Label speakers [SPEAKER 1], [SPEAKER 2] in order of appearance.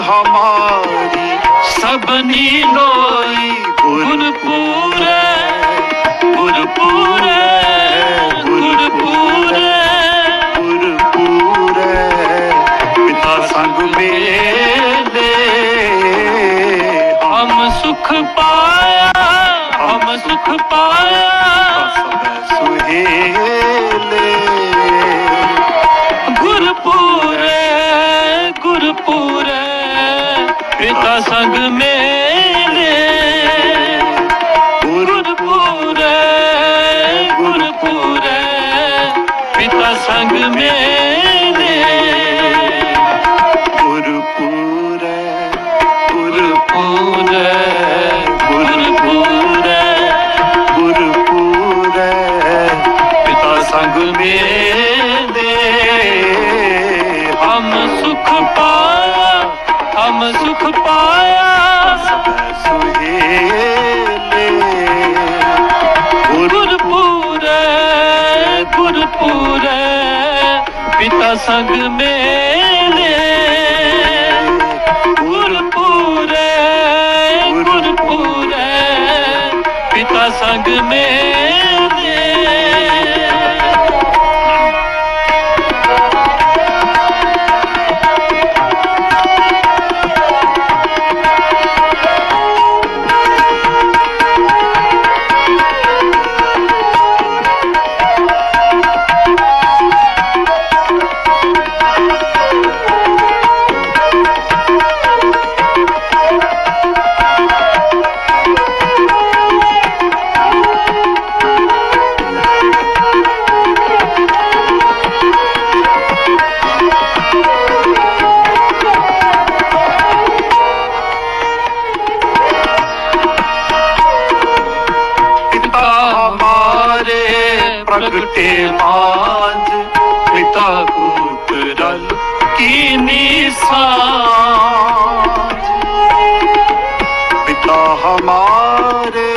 [SPEAKER 1] ਹਮਾਰੀ
[SPEAKER 2] ਸਭਨੀ ਲੋਈ
[SPEAKER 1] ਗੁਣ
[SPEAKER 2] ਪੂਰੇ ਗੁਣ ਪੂਰੇ ਗੁਣ ਪੂਰੇ
[SPEAKER 1] ਗੁਣ ਪੂਰੇ ਪਿਤਾ ਸੰਗ ਮੇਲੇ ਹਮ
[SPEAKER 2] ਸੁਖ ਪਾ पिता संग मेले गुरपूरे गुरपूरे पिता संग मेले
[SPEAKER 1] गुरपुर
[SPEAKER 2] गुरपूरे गुरपूरे
[SPEAKER 1] गुरपुर
[SPEAKER 2] पिता संग मेले ਸੁਖ ਪਾਇਆ।
[SPEAKER 1] ਸੁਹੇਲੇ
[SPEAKER 2] ਗੁਰਪੂਰੇ ਪਿਤਾ ਸੰਗ ਮੇਲੇ
[SPEAKER 1] ਪ੍ਰਗਟੇ ਮਾਜ
[SPEAKER 2] ਪਿਤਾ ਪੁੱਤ ਰਲ ਕੀ ਨੀਸਾਜ
[SPEAKER 1] ਪਿਤਾ ਹਮਾਰੇ